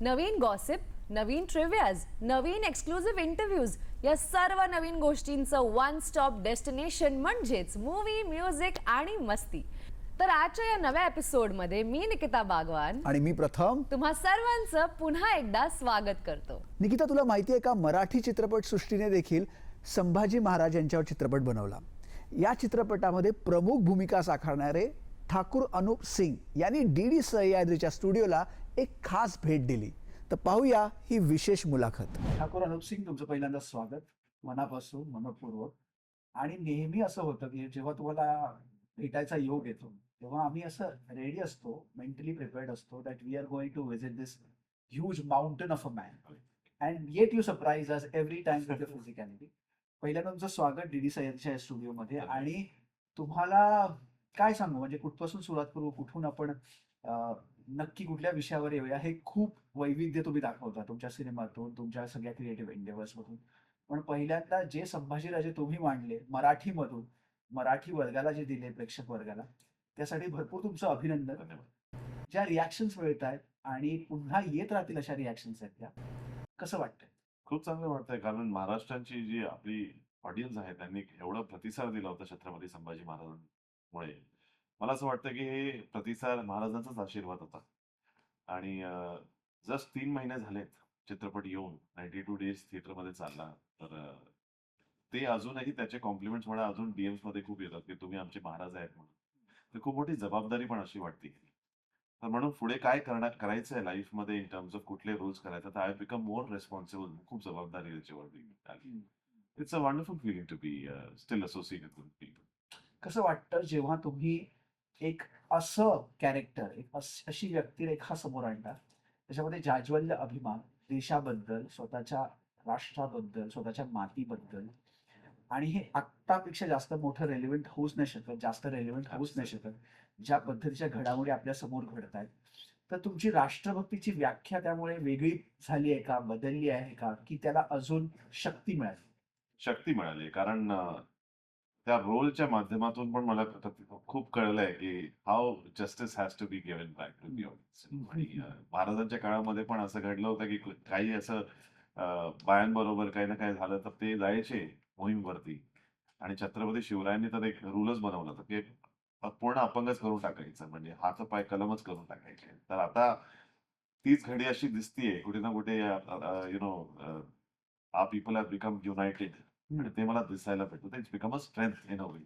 नवीन gossip नवीन trivias नवीन exclusive interviews या सर्व नवीन गोष्टींचं वन स्टॉप डेस्टिनेशन म्हणजेच मूवी म्युझिक आणि मस्ती. तर आजच्या या नव्या एपिसोडमध्ये मी निकिता बागवान. आणि मी प्रथम. तुम्हा सर्वांचं पुन्हा एकदा स्वागत करतो. निकिता तुला माहिती आहे का मराठी चित्रपट सृष्टीने देखील संभाजी महाराज यांच्यावर चित्रपट बनवला. या चित्रपटामध्ये प्रमुख भूमिका साकारणारे ठाकूर अनुप सिंग यांनी डी डी सह्याद्रीच्या स्टुडिओला एक खास भेट दिली. तर पाहूया ही विशेष मुलाखत. ठाकूर अनुप सिंग तुमचं पहिल्यांदा स्वागत. मनापासून मनपूर्वक. आणि नेहमी असं होतं की जेव्हा तुम्हाला भेटायचा योग येतो तेव्हा आम्ही असं रेडी असतो मेंटली प्रिपेअर्ड असतो that we are going to visit this huge mountain of a man and yet you surprise us every time with the physicality पहिल्यांदा तुमचं स्वागत डीडी सह्याद्रीच्या स्टुडिओमध्ये. आणि तुम्हाला काय सांगू? म्हणजे कुठपासून सुरुवात करू? कुठून आपण नक्की कुठल्या विषयावर येऊया? हे खूप वैविध्य तुम्ही दाखवता तुमच्या सिनेमातून तुमच्या सगळ्या क्रिएटिव्ह मधून. पण पहिल्यांदा जे संभाजीराजे तुम्ही मांडले मराठीमधून मराठी वर्गाला जे दिले प्रेक्षक वर्गाला त्यासाठी भरपूर तुमचं अभिनंदन. ज्या रिॲक्शन्स मिळत आहेत आणि पुन्हा येत राहतील अशा रिॲक्शन्स आहेत त्या कसं वाटतंय? खूप चांगलं वाटतंय कारण महाराष्ट्राची जी आपली ऑडियन्स आहे त्यांनी एवढा प्रतिसाद दिला होता छत्रपती संभाजी महाराजांमुळे. मला असं वाटतं की हे प्रतिसाद महाराजांचाच आशीर्वाद होता. आणि जस्ट तीन महिने झालेत चित्रपट येऊन नाईन्टी टू डेज थिएटरमध्ये चालला. तर ते अजूनही त्याचे कॉम्प्लिमेंट्स म्हणा अजून डीएम्समध्ये खूप येतात की तुम्ही आमचे महाराज आहेत म्हणून. तर खूप मोठी जबाबदारी पण अशी वाटते. तर म्हणून पुढे काय करणार करायचं आहे लाईफमध्ये इन टर्म्स ऑफ कुठले रोल्स करायचे तर आय बिकम मोर रेस्पॉन्सिबल खूप जबाबदारी त्याच्यावरती आली. It's a wonderful feeling to be still associated with people कसं वाटतं जेव्हा तुम्ही एक असं कॅरेक्टर एक अशी व्यक्तिरेखा समोर आणता त्याच्यामध्ये जाज्वल्य अभिमान देशाबद्दल स्वतःच्या राष्ट्राबद्दल स्वतःच्या मातीबद्दल. आणि हे आत्तापेक्षा जास्त मोठं रेलिव्हेंट होऊच नाही शकत जास्त रेलिव्हेंट होऊच नाही शकत. ज्या पद्धतीच्या घडामोडी आपल्यासमोर घडत आहेत तर तुमची राष्ट्रभक्तीची व्याख्या त्यामुळे वेगळी झाली आहे का? बदलली आहे का? की त्याला अजून शक्ती मिळाली? शक्ती मिळाली कारण त्या रोलच्या माध्यमातून पण मला खूप कळलंय की how justice has to be given back to the audience आणि महाराजांच्या काळामध्ये पण असं घडलं होतं की काही असं बायांबरोबर काही ना काही झालं तर ते जायचे मोहीमवरती. आणि छत्रपती शिवरायांनी तर एक रूलच बनवला होता की पूर्ण अपंगच करून टाकायचं. म्हणजे हात पाय कलमच करून टाकायचे. तर आता तीच घडी अशी दिसतीये कुठे ना कुठे you know uh people have become united ते मला दिसायला भेटतं it's become a strength in a way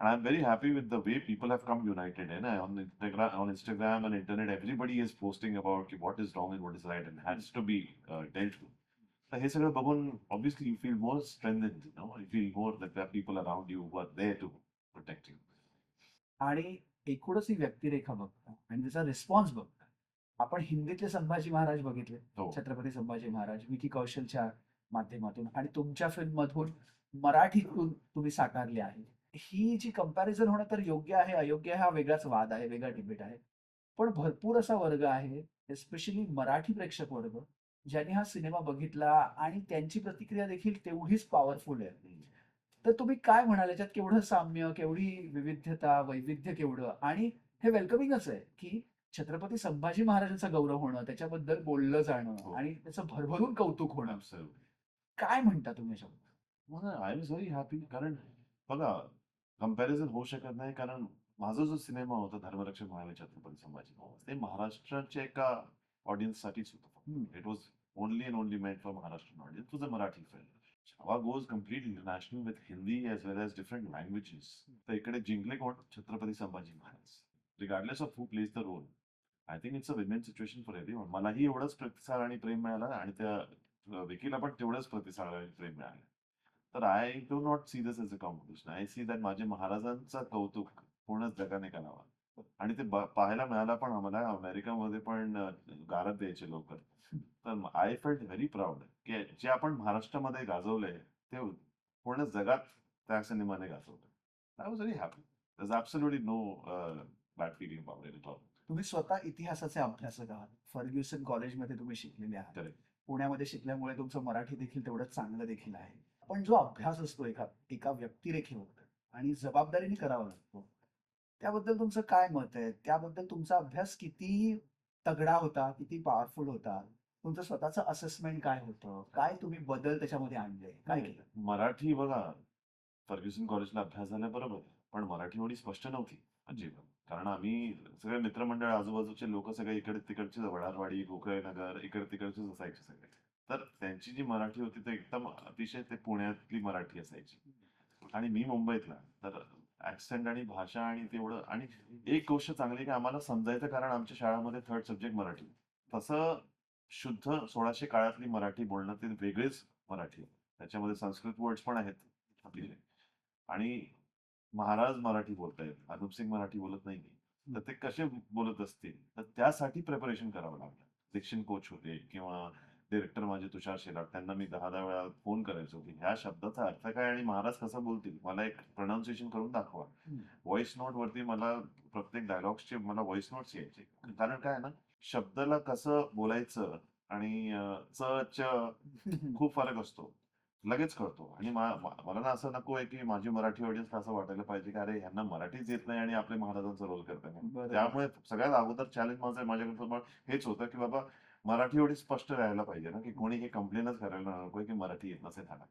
And I'm very happy with the way people have come united. And on Instagram, on Instagram and internet, everybody is posting about ki what is wrong and what is right and has to be uh, dealt with. तर हे सगळं बघून obviously you feel more strengthen you know you feel more that there are people around you who are there to protect you. आणि एकूणच ही व्यक्तिरेखा बघता आणि त्याचा रिस्पॉन्स बघता आपण हिंदीतले संभाजी महाराज बघितले हो छत्रपती संभाजी महाराज विकी कौशलच्या माध्यमातून आणि तुमच्या फिल्म मधून मराठीतून तुम्ही साकारले आहे. ही जी कंपॅरिझन होणं तर योग्य आहे अयोग्य आहे हा वेगळाच वाद आहे वेगळा डिबेट आहे. पण भरपूर असा वर्ग आहे एस्पेशली मराठी प्रेक्षक वर्ग ज्यांनी हा सिनेमा बघितला आणि त्यांची प्रतिक्रिया देखील तेवढीच पॉवरफुल आहे. तर तुम्ही काय म्हणाल याच्यात? केवढं साम्य केवढी विविधता वैविध्य केवढं? आणि हे वेलकमिंगच आहे की छत्रपती संभाजी महाराजांचा गौरव होणं त्याच्याबद्दल बोललं जाणं हो. आणि त्याचं भरभरून कौतुक होणं. काय म्हणता तुम्ही मला आय वॉज व्हेरी हॅपी कारण बघा कंपॅरिझन होऊ शकत नाही कारण माझा जो सिनेमा होता धर्मरक्षक महाराज छत्रपती संभाजी महाराज ते महाराष्ट्राच्या एका ऑडियन्ससाठीच होतं हम्म. It was only and only made for Maharashtra audience to the Marathi film Chhaava goes complete international with Hindi as well as different languages तर इकडे जिंकले कोण? Chhatrapati Sambhaji Maharaj. Regardless of who plays the role I think it's a win win situation for every मलाही एवढंच प्रतिसाद आणि प्रेम मिळाला आणि त्या अ, विकीला पण तेवढंच प्रतिसाद प्रेम मिळालं. तर I do not see this as a competition I see that माझे महाराजांचं कौतुक पूर्ण जगाने करावं. आणि ते पाहायला मिळालं पण आम्हाला. अमेरिकामध्ये पण अ, गारद द्यायचे लोक. तर आय फेल्ट व्हेरी प्राऊड की जे आपण महाराष्ट्रामध्ये गाजवलंय ते पूर्ण जगात त्या सिनेमाने गाजवलं. I was very happy absolutely no bad feeling about it all तुम्ही स्वतः इतिहासाचे अभ्यासक आहात. फर्ग्युसन कॉलेजमध्ये तुम्ही शिकलेले आहात. पुण्यामध्ये शिकल्यामुळे तुमचं मराठी देखील तेवढं चांगलं देखील आहे. पण जो अभ्यास असतो एका एका व्यक्तिरेखेवर आणि जबाबदारीने करावा लागतो त्याबद्दल तुमचं काय मत आहे? त्याबद्दल तुमचा अभ्यास किती तगडा होता किती पॉवरफुल होता? तुमचं स्वतःचं असेसमेंट काय होतं? काय तुम्ही बदल त्याच्यामध्ये आणले? काय केलं? मराठी बघा फर्ग्युसन कॉलेजला अभ्यास झाला बरोबर. पण मराठी एवढी स्पष्ट नव्हती अजिबात. कारण आम्ही सगळे मित्रमंडळ आजूबाजूचे लोक सगळे इकडे तिकडचे वडारवाडी गोखळे नगर इकडे तिकडचेच असायचे सगळे. तर त्यांची जी मराठी होती ते एकदम अतिशय ते पुण्यातली मराठी असायची. आणि मी मुंबईतला. तर ऍक्सेंट आणि भाषा आणि तेवढं आणि एक गोष्ट चांगली की आम्हाला समजायचं कारण आमच्या शाळामध्ये थर्ड सब्जेक्ट मराठी. तसं शुद्ध सोळाशे काळातली मराठी बोलणं ते वेगळीच मराठी त्याच्यामध्ये संस्कृत वर्ड्स पण आहेत. आपले आणि महाराज मराठी बोलतायत अनुप सिंग मराठी बोलत नाही तर ते कसे बोलत असतील? तर त्यासाठी प्रिपरेशन करावं लागलं. दिक्षिन कोच होते किंवा डिरेक्टर माझे तुषार शेलार त्यांना मी दहा दहा वेळा फोन करायचो की ह्या शब्दाचा अर्थ काय आणि महाराज कसं बोलतील? मला एक प्रोनाऊन्सिएशन करून दाखवा. व्हॉइस नोट वरती मला प्रत्येक डायलॉग्सचे मला व्हॉइस नोट्स यायचे. कारण काय ना शब्दाला कसं बोलायचं आणि च खूप फरक असतो. लगेच कळतो. आणि मा- मा- मला ना असं नको आहे की माझी मराठी ऑडियन्स असं वाटायला पाहिजे की अरे ह्यांना मराठीच येत नाही आणि आपले महाराजांचा रोल करतात बरोबर. त्यामुळे सगळ्यात अगोदर चॅलेंज माझं माझ्याकडे पण हेच होतं की बाबा मराठी एवढी स्पष्ट राहायला पाहिजे ना की कोणी हे कंप्लेनच करायला नको की मराठी येत नसेल ह्याला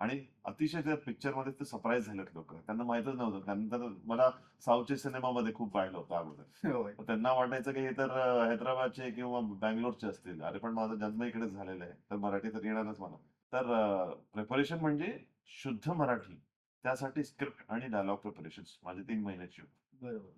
आणि अतिशय त्या पिक्चरमध्ये ते सरप्राईज झालेत लोक. त्यांना माहितच नव्हतं. त्यानंतर मला साऊथच्या सिनेमामध्ये खूप पाहिलं होतं अगोदर. होय. तर त्यांना वाटायचं की हे तर अं, हैदराबादचे किंवा बँगलोरचे असतील. अरे पण माझा जन्म इकडेच झालेला आहे. तर मराठी तर येणारच मला. तर प्रिपरेशन म्हणजे शुद्ध मराठी. त्यासाठी स्क्रिप्ट आणि डायलॉग प्रिपरेशन माझे तीन महिन्याची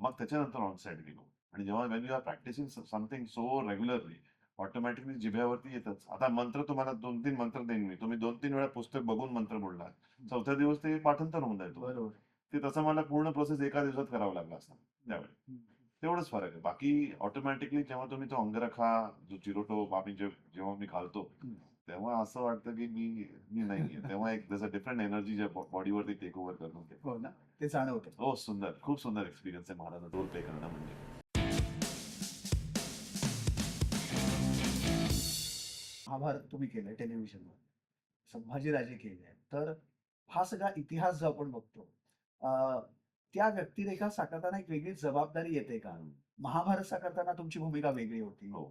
मग त्याच्यानंतर ऑन साईड गेलो. आणि जेव्हा when you are practicing something so regularly automatically जिभ्यावरती येतच. आता मंत्र तुम्हाला दोन तीन मंत्र देईन मी. तुम्ही दोन तीन वेळा पुस्तक बघून मंत्र बोलला चौथ्या दिवस ते पाठांतर होऊन. बरोबर. ते तसं मला पूर्ण प्रोसेस एका दिवसात करावं लागला असता. त्यावेळी. तेवढंच फरक आहे. बाकी ऑटोमॅटिकली जेव्हा तुम्ही तो अंगरखा जो चिरोटो आम्ही जे जेव्हा मी घालतो. तेव्हा असं वाटतं की मी मी नाहीये. तेव्हा एक जसं डिफरंट एनर्जी ज्या बॉडीवरती टेक ओव्हर करून हो ना? ते जाणवतं हो सुंदर. खूप सुंदर एक्सपिरियन्स आहे महाराज रोल प्ले करणं म्हणजे. महाभारत तुम्ही केलंय टेलिव्हिजनवर संभाजीराजे केले. तर हा सगळा इतिहास जो आपण बघतो त्या व्यक्तिरेखा साकारताना एक वेगळी जबाबदारी येते का? महाभारत साकारताना तुमची भूमिका वेगळी होती. हो.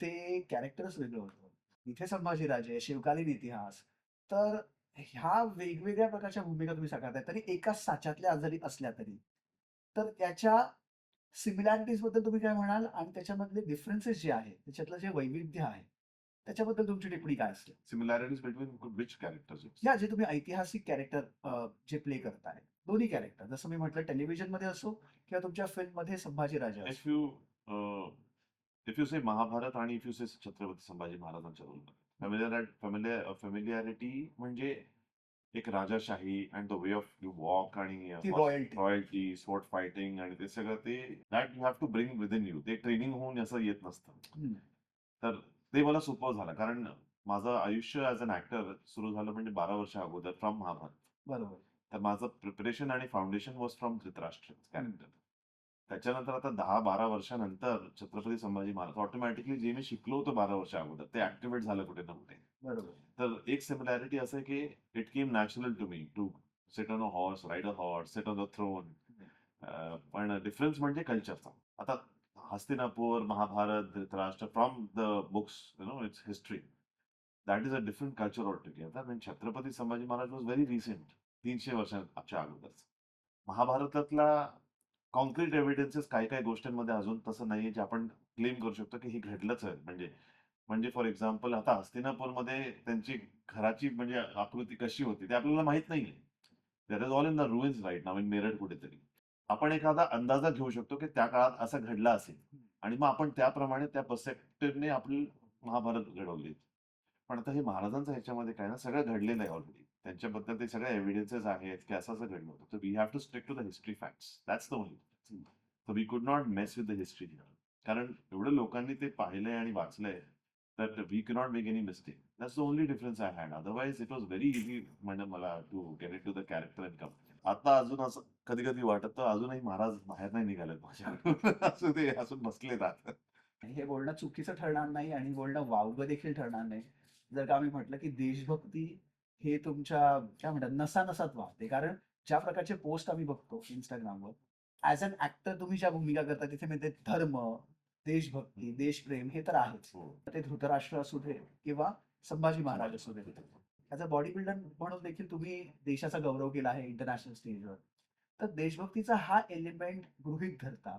ते कॅरेक्टरच वेगळं होतं. इथे संभाजीराजे शिवकालीन इतिहास तर ह्या वेगवेगळ्या प्रकारच्या भूमिका तुम्ही साकारताय तरी एकाच साच्यातल्या जरी असल्या तरी. तर त्याच्या सिमिलॅरिटीजबद्दल तुम्ही काय म्हणाल? आणि त्याच्यामधले डिफरन्सेस जे आहे त्याच्यातलं जे वैविध्य आहे त्याच्याबद्दल तुमची टिप्पणी काय असेल सिमिलॅरिटीज बिटवीन विच कॅरेक्टर्स या जे तुम्ही ऐतिहासिक कॅरेक्टर जे प्ले करताय दोन्ही कॅरेक्टर जसं मी म्हटलं टेलिव्हिजनमध्ये असो किंवा तुमच्या फिल्ममध्ये संभाजीराजे असो. If you if you say Mahabharat आणि if you say Chhatrapati Sambhaji महाराजांच्या रोल फॅमिलियर फॅमिलियारिटी म्हणजे एक राजाशाही and the way of you walk आणि रॉयल्टी स्पोर्ट फायटिंग आणि ते सगळं ते that you have to bring within you ते ट्रेनिंग होऊन असं येत नसतं. तर ते मला सोपं झालं. कारण माझं आयुष्य ऍज अन ऍक्टर सुरू झालं म्हणजे बारा वर्ष अगोदर फ्रॉम महाभारत. बरोबर. तर माझं प्रिपरेशन आणि foundation was from Dhritarashtra character त्याच्यानंतर आता दहा बारा वर्षानंतर छत्रपती संभाजी महाराज ऑटोमॅटिकली जे मी शिकलो होतो बारा वर्ष अगोदर ते ऍक्टिव्हेट झालं कुठे ना कुठे. बरोबर. तर एक सिमिलॅरिटी असं आहे की it came natural to me to sit on a horse ride a horse sit on a throne पण डिफरन्स म्हणजे कल्चरचा आता Hastinapur Mahabharat Dhritarashtra from the books you know it's history that is a different culture altogether म्हणजे Chhatrapati Sambhaji Maharaj was very recent तीनशे वर्षांच्या अगोदरच महाभारतातला concrete evidences काही काही गोष्टींमध्ये अजून तसं नाहीये जे आपण क्लेम करू शकतो की हे घडलंच आहे. म्हणजे म्हणजे फॉर एक्झाम्पल आता हस्तिनापूरमध्ये त्यांची घराची म्हणजे आकृती कशी होती ते आपल्याला माहीत नाहीये. That is all in the ruins right now in Meerut कुठेतरी. आपण एखादा अंदाजा घेऊ शकतो की त्या काळात असं घडलं असेल आणि मग आपण त्याप्रमाणे त्या पर्सेप्टिव्हने आपली महाभारत घडवली. पण आता हे महाराजांचं ह्याच्यामध्ये काय ना सगळं घडलेलं आहे ऑलरेडी त्यांच्याबद्दल ते सगळे एव्हिडन्सेस आहेत की असं असं घडलं होतं. We have to stick to the history facts that's the only तर we could not mess with the history कारण एवढं लोकांनी ते पाहिलंय आणि वाचलंय तर we cannot make any mistake that's the only difference I had otherwise it was very easy म्हणजे मला to get it to the character and come आता अजून असं कधी कधी वाटत अजूनही महाराज बाहेर नाही निघाले माझ्या असं ते अजून बसले जात हे बोलणं चुकीचं ठरणार नाही आणि बोलणं वावगं देखील ठरणार नाही. जर का आम्ही म्हटलं की देशभक्ती हे तुमच्या काय म्हणतात नसा नसात वाहते. कारण ज्या प्रकारचे पोस्ट आम्ही बघतो इंस्टाग्रामवर ऍज अन ऍक्टर तुम्ही ज्या भूमिका करता तिथे म्हणजे धर्म देशभक्ती देशप्रेम हे तर आहेच. हो. ते धृतराष्ट्र असू दे किंवा संभाजी महाराज असू दे. ॲज अ बॉडी बिल्डर म्हणून देखील तुम्ही देशाचा गौरव केला आहे इंटरनॅशनल स्टेजवर तर देशभक्तीचा हा एलिमेंट गृहित धरता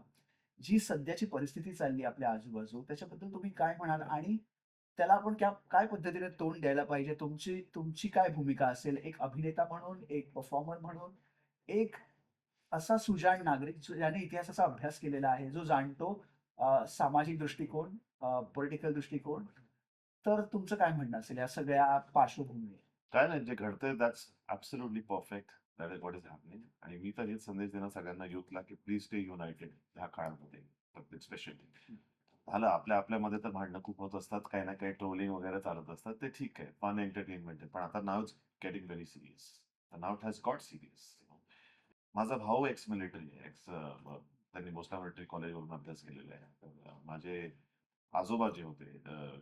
जी सध्याची परिस्थिती चालली आपल्या आजूबाजू त्याच्याबद्दल तुम्ही काय म्हणाल? आणि त्याला आपण क्या काय पद्धतीने तोंड द्यायला पाहिजे? तुमची तुमची काय भूमिका असेल? एक अभिनेता म्हणून एक परफॉर्मर म्हणून एक असा सुजाण नागरिक ज्याने इतिहासाचा अभ्यास केलेला आहे जो जाणतो सामाजिक दृष्टिकोन पॉलिटिकल दृष्टिकोन तर तुमचं काय म्हणणं असेल या सगळ्या पार्श्वभूमीवर? काय नाही जे घडतंय that's absolutely perfect that is what is happening आणि मी तर हेच संदेश देणार सगळ्यांना युथला की प्लीज स्टे युनायटेड ह्या काळामध्ये. स्पेशली झालं. आपल्या आपल्यामध्ये तर भांडणं खूप होत असतात. काही ना काही ट्रोलिंग वगैरे चालत असतात. ते ठीक आहे. फन एंटरटेनमेंट आहे. पण आता now is getting very serious now it has got serious माझा भाऊ एक्स मिलिटरी आहे एक्स त्यांनी भोसला मिलिटरी कॉलेजवरून अभ्यास केलेला आहे. माझे आजोबा जे होते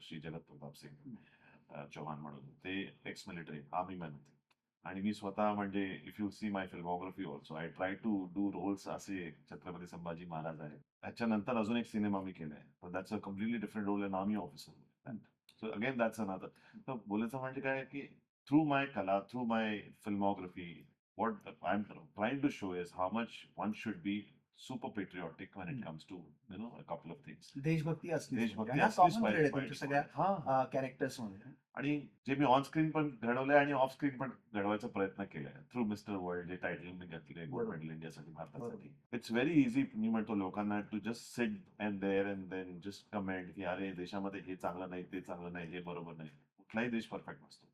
श्री जगत प्रताप सिंग चौहान म्हणून ते एक्स मिलिटरी आर्मी मॅन होते. आणि मी स्वतः म्हणजे if you see my filmography also I try to do roles असे छत्रपती संभाजी महाराज आहेत. त्याच्यानंतर अजून एक सिनेमा मी केलाय. पण that's a completely different role in army officer so again that's another तर बोलायचं म्हणजे काय की थ्रू माय कला through my filmography what I am trying to show is how much one should be super patriotic when it Hmm. comes to you know a couple of things. देशभक्ती असली देशभक्ती हा असलीच पाहिजे. तुमच्या सगळ्या हा कॅरेक्टर्समध्ये. आणि जे मी ऑन स्क्रीन पण घडवलंय आणि ऑफ स्क्रीन पण घडवायचा प्रयत्न केलाय. थ्रू मिस्टर वर्ल्ड जे टायटल मी घेतले गोल्ड बरोबर. मेडल इंडियासाठी भारतासाठी. इट्स व्हेरी इझी मी म्हणतो लोकांना to just sit and there and then just comment की अरे देशामध्ये हे चांगलं नाही ते चांगलं नाही हे बरोबर नाही. कुठलाही देश परफेक्ट नसतो.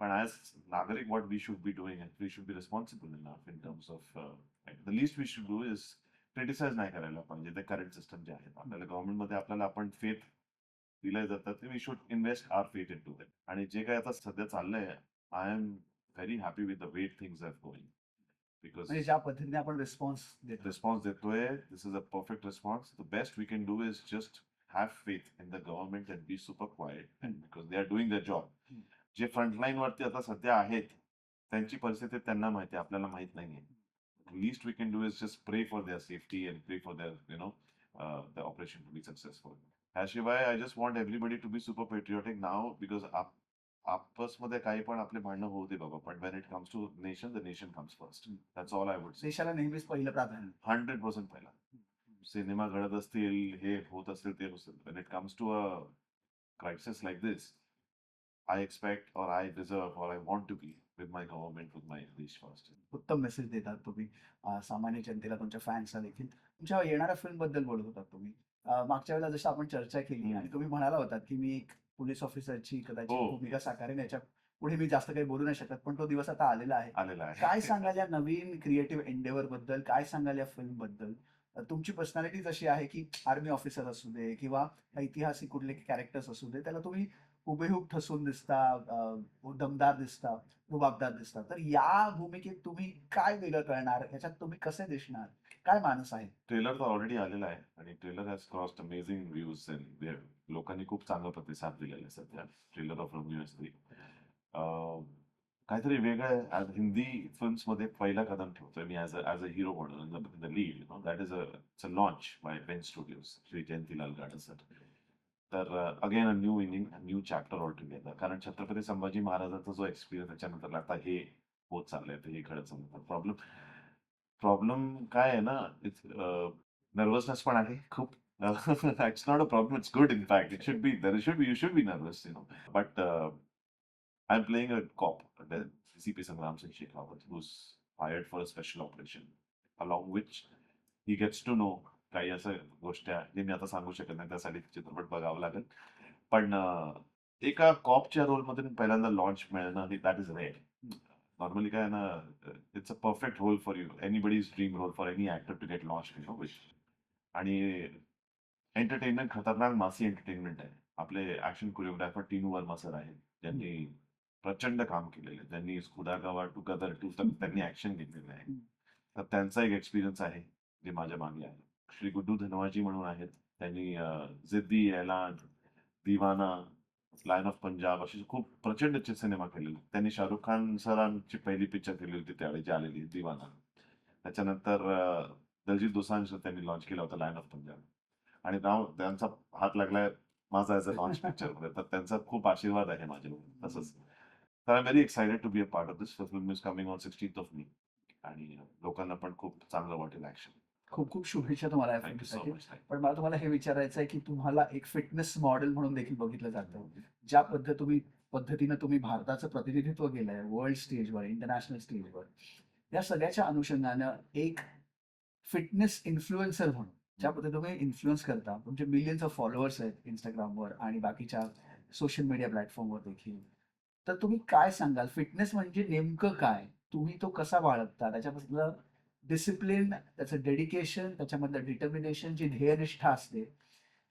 पण ॲज नागरिक what we should be doing we should be responsible enough in terms of the least we should do is criticize नाही करायला पाहिजे ते करंट सिस्टम जे आहेत आपल्याला गव्हर्नमेंटमध्ये आपल्याला आपण फेथ दिले जातात ते we should invest our faith into that आणि जे काय आता सध्या चाललंय I am very happy with the way things are going because म्हणजे ज्या पद्धतीने आपण रिस्पॉन्स देतो response देतोय a perfect response. The best we can do is just have faith in the government and be super quiet and because they are doing their job. Hmm. जे frontline वरती आता सध्या आहेत त्यांची परिस्थिती त्यांना माहिती आपल्याला माहीत नाहीये. Least we can do is just pray for their safety and pray for their you know the operation to be successful ह्याशिवाय I just want everybody to be super patriotic now because आपसमध्ये काही पण आपले भांडणं होऊ दे बाबा पण when it comes to nation the nation comes first that's all I would say देशाला नेहमीच पहिलं प्राधान्य हंड्रेड पर्सेंट पहिला सिनेमा घडत असतील हे होत असेल ते असेल when it comes to a crisis like this I expect और आय डिझर्व और I want to be with my government with my देश फर्स्ट उत्तम मेसेज देतात तुम्ही. अं, सामान्य जनतेला तुमच्या फॅन्सला देखील. तुमच्या येणाऱ्या फिल्मबद्दल बोलत होतात तुम्ही. अं, मागच्या वेळेला जसं आपण चर्चा केली हम्म. आणि तुम्ही म्हणाला होतात की मी एक पोलीस ऑफिसरची कदाचित हो. भूमिका साकारेन याच्यापुढे मी जास्त काही बोलू नाही शकत. पण तो दिवस आता आलेला आहे. आलेला आहे. काय सांगाल या नवीन क्रिएटिव्ह एंडेवर बद्दल? काय सांगाल या फिल्मबद्दल? अं, तुमची पर्सनॅलिटी जशी आहे की आर्मी ऑफिसर असू दे किंवा ऐतिहासिक कुठले कॅरेक्टर्स असू दे त्याला तुम्ही हुबेहूब ठसून दिसता दमदार दिसता रुबाबदार दिसता. तर या भूमिकेत तुम्ही काय वेगळं करणार याच्यात तुम्ही कसे दिसणार? काय माणूस आहे? ट्रेलर तर ऑलरेडी आलेला आहे आणि trailer has crossed amazing views लोकांनी खूप चांगला प्रतिसाद दिलेला आहे सध्या. ट्रेलर ऑफ रम्यू काहीतरी वेगळं हिंदी फिल्म्समध्ये पहिला कदम ठेवतोय. मी ऍज ऍज अ हिरो म्हणून lead that is a launch by Pen Studios Shri Jayantilal Gada sir तर again a new inning new chapter altogether कारण छत्रपती संभाजी महाराजांचा जो एक्सपिरियन्स त्याच्यानंतर आता हे होत चाललंय तर हे घडत चाललं प्रॉब्लेम प्रॉब्लेम काय आहे ना नर्वसनेस पण आहे खूप. It's not a problem it's good in fact it should be there should be you should be nervous you know but I am playing a cop CP Sangram Singh Shekhawat, who's hired for a special operation, along which he gets to know काही असं गोष्टी आहे जे मी आता सांगू शकत नाही त्यासाठी चित्रपट बघावा लागेल. पण एका कॉपच्या रोलमध्ये पहिल्यांदा लॉन्च मिळणं दॅट इज रेअर नॉर्मली काय ना it's a perfect role for you anybody's dream role for any actor to get launch you know which आणि एंटरटेनमेंट खतरनाक मासी एंटरटेनमेंट आहे. आपले action choreographer Tinu Verma sir आहेत. ज्यांनी प्रचंड काम केलेलं आहे. त्यांनी स्कुडागावा टू गदर टू तर त्यांनी ऍक्शन घेतलेलं आहे. तर त्यांचा एक एक्सपिरियन्स आहे जे माझ्या मागे आहे. श्री गुड्डू धनवाजी म्हणून आहेत. त्यांनी जिद्दी ऐलान दिवाना लायन ऑफ पंजाब असे खूप प्रचंड सिनेमा केलेले त्यांनी शाहरुख खान सरांची पहिली पिक्चर केली होती त्यावेळी जी आलेली दिवाना. त्याच्यानंतर दलजीत दोसांश त्यांनी लॉन्च केला होता लायन ऑफ पंजाब. आणि नाव त्यांचा हात लागलाय माझा ॲज अ लॉन्च पिक्चरमध्ये. तर त्यांचा खूप आशीर्वाद आहे माझ्यावर तसंच. तर I very excited to be a part of this film is coming on sixteenth of May आणि लोकांना पण खूप चांगलं वाटेल ऍक्शन खूप खूप शुभेच्छा तुम्हाला या फिल्मसाठी. पण मला तुम्हाला हे विचारायचं आहे की तुम्हाला एक फिटनेस मॉडेल म्हणून देखील बघितलं जातं ज्या पद्धत तुम्ही पद्धतीनं तुम्ही भारताचं प्रतिनिधित्व केलंय वर्ल्ड स्टेजवर इंटरनॅशनल स्टेजवर या सगळ्याच्या अनुषंगानं एक फिटनेस इन्फ्लुएन्सर म्हणून ज्या पद्धतीने तुम्ही इन्फ्लुएन्स करता तुमचे मिलियन्स ऑफ फॉलोअर्स आहेत इंस्टाग्रामवर आणि बाकीच्या सोशल मीडिया प्लॅटफॉर्मवर देखील. तर तुम्ही काय सांगाल? फिटनेस म्हणजे नेमकं काय? तुम्ही तो कसा बाळगता? त्याच्याबद्दल डिसिप्लिन त्याचं डेडिकेशन त्याच्यामधलं डिटर्मिनेशन जी ध्येयनिष्ठा असते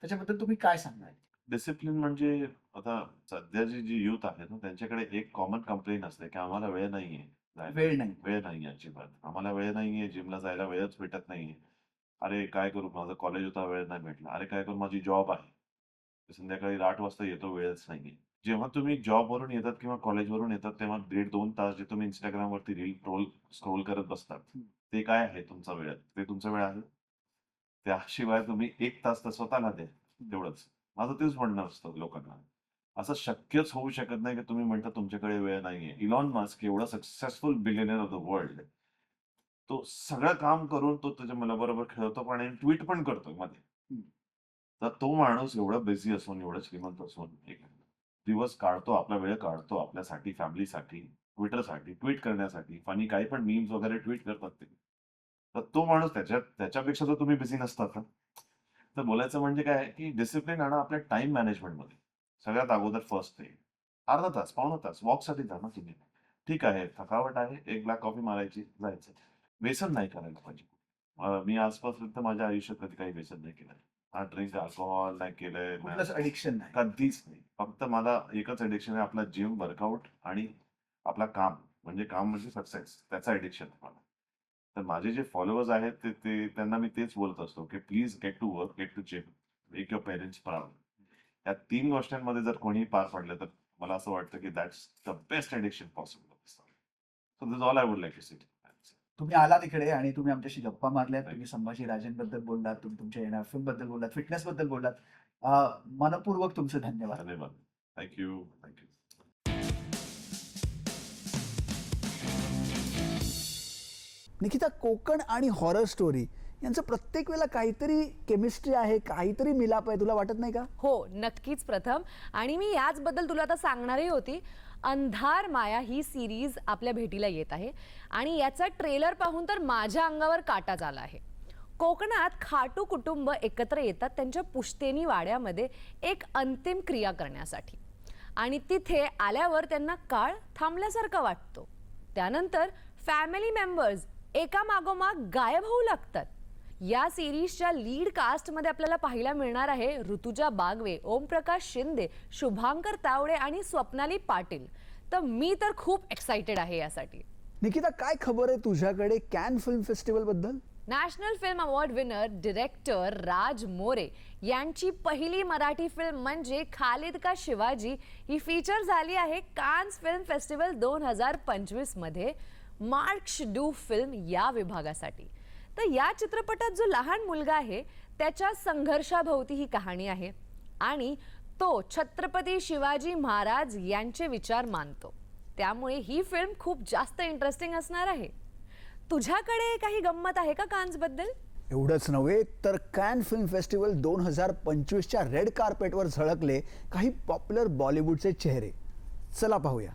त्याच्याबद्दल तुम्ही काय सांगाल डिसिप्लिन म्हणजे आता सध्याची जी युथ आहे ना त्यांच्याकडे एक कॉमन कंप्लेन असते की आम्हाला वेळ नाहीये. वेळ नाही. वेळ नाहीये अजिबात. आम्हाला वेळ नाहीये जिमला जायला वेळच भेटत नाहीये. अरे काय करू? माझं कॉलेज होता वेळ नाही भेटला. अरे काय करू? माझी जॉब आहे. संध्याकाळी आठ वाजता येतो वेळच नाहीये. जेव्हा तुम्ही जॉब वरून येतात किंवा कॉलेजवरून येतात तेव्हा दीड दोन तास जे तुम्ही इंस्टाग्राम वरती रील ट्रोल स्क्रोल करत बसतात. ते काय आहे तुमचा वेळ? ते तुमचा वेळ आहे? त्याशिवाय तुम्ही एक तास तर स्वतःला द्या. तेवढंच. माझं तेच म्हणणं असतं लोकांना. असं शक्यच होऊ शकत नाही की तुम्ही म्हणता तुमच्याकडे वेळ नाहीये. इलॉन मास्क एवढा successful billionaire of the world तो सगळं काम करून तो त्याच्या मुलाबरोबर खेळतो पण आणि ट्विट पण करतो मध्ये. तर तो माणूस एवढा बिझी असून एवढा श्रीमंत असून एक दिवस काढतो आपला वेळ काढतो आपल्यासाठी फॅमिलीसाठी ट्विटरसाठी ट्विट करण्यासाठी फनी काही पण मीम्स वगैरे ट्विट करतात ते. तर तो माणूस त्याच्या त्याच्यापेक्षा जर तुम्ही बिझी नसतात ना तर बोलायचं म्हणजे काय की डिसिप्लिन आणा आपल्या टाइम मॅनेजमेंटमध्ये. सगळ्यात अगोदर फर्स्ट ते. अर्धा तास पावणा तास वॉकसाठी जा ना तुम्ही. ठीक आहे थकावट आहे एक ब्लॅक कॉफी मारायची जायचं. व्यसन नाही करायला पाहिजे. मी आजपासून तर माझ्या आयुष्यात कधी काही व्यसन नाही केलं. हा ड्रिंक अल्कोहोल नाही केलंय कुठलंच अडिक्शन नाही. कधीच नाही. फक्त मला एकच एडिक्शन आहे आपला जिम वर्कआउट आणि आपला काम. म्हणजे काम म्हणजे सक्सेस त्याचा एडिक्शन मला. तर माझे जे फॉलोअर्स आहेत ते ते त्यांना मी तेच बोलत असतो की please get to work get to gym make your parents proud या तीन गोष्टींमध्ये जर कोणी पार पडलं तर मला असं वाटतं की that's the best addiction possible so this all I would like to see तुम्ही आलात इकडे आणि तुम्ही आमच्याशी गप्पा मारल्यात तुम्ही संभाजी राजेंबद्दल बोललात तुम्ही तुमच्या येणार फिल्मबद्दल बोललात फिटनेस बद्दल बोललात. अं, मनपूर्वक तुमचे धन्यवाद. धन्यवाद. थँक्यू थँक्यू निकिता कोकण आणि हॉरर स्टोरी यांचं प्रत्येक वेळेला काहीतरी केमिस्ट्री आहे काहीतरी मिलाप आहे तुला वाटत नाही का? हो नक्कीच प्रथम. आणि मी याचबद्दल तुला आता सांगणारही होती. अंधार माया ही सिरीज आपल्या भेटीला येत आहे. आणि याचा ट्रेलर पाहून तर माझ्या अंगावर काटा झाला आहे. कोकणात खाटू कुटुंब एकत्र येतात त्यांच्या पुश्तेनी वाड्यामध्ये एक अंतिम क्रिया करण्यासाठी. आणि तिथे आल्यावर त्यांना काळ थांबल्यासारखा वाटतो. त्यानंतर फॅमिली मेंबर्स एका मागोमाग गायब होऊ लागतात. या सिरीजच्या लीड कास्टमध्ये आपल्याला पाहायला मिळणार आहे ऋतुजा बागवे ओमप्रकाश शिंदे शुभांकर तावडे आणि स्वप्नाली पाटील. तर मी तर खूप एक्साइटेड आहे यासाठी. निकिता काय खबर आहे तुझ्याकडे Cannes film फेस्टिवलबद्दल? National film award winner director Raj More यांची पहिली मराठी फिल्म म्हणजे खालिद का शिवाजी ही फीचर झाली आहे कान्स फिल्म फेस्टिवल दोन हजार पंचवीसमध्ये. मार्क्स डू फिल्म या विभागासाठी. तर या चित्रपटात जो लहान मुलगा आहे त्याच्या संघर्षाभोवती ही कहाणी आहे. आणि तो छत्रपती शिवाजी महाराज यांचे विचार मानतो. त्यामुळे ही फिल्म खूप जास्त इंटरेस्टिंग असणार आहे. तुझ्याकडे काही गंमत आहे का कान्सबद्दल एवढंच नव्हे तर कॅन फिल्म फेस्टिवल दोन हजार पंचवीसच्या रेड कार्पेटवर झळकले काही पॉप्युलर बॉलिवूडचे चेहरे. चला पाहूया.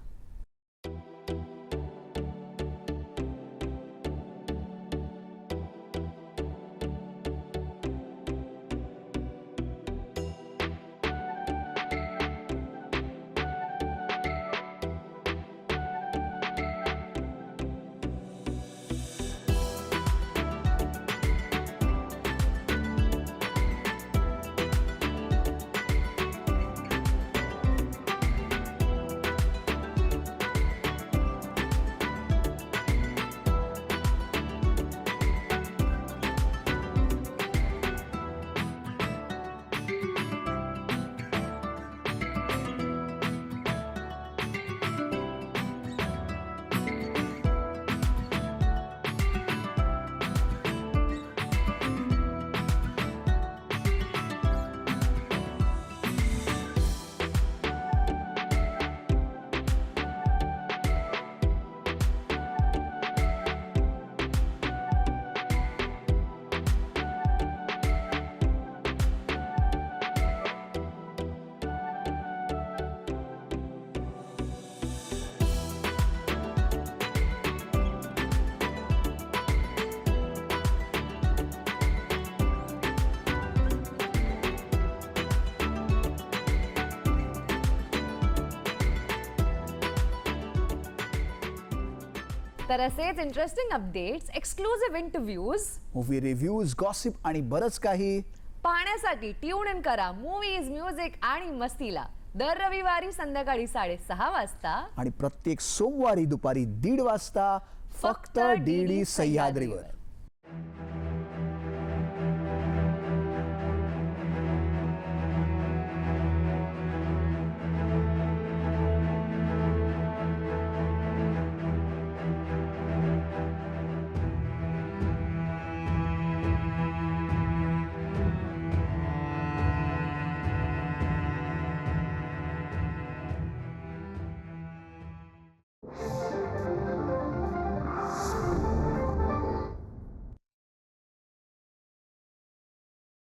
तर असेच interesting updates exclusive interviews movie reviews gossip आणि बरंच काही. पाहण्यासाठी ट्यून इन करा. मूवीज म्युझिक आणि मस्तीला. दर रविवारी संध्याकाळी साडेसहा वाजता. आणि प्रत्येक सोमवारी दुपारी दीड वाजता फक्त फक्त डी डी DD सह्याद्रीवर.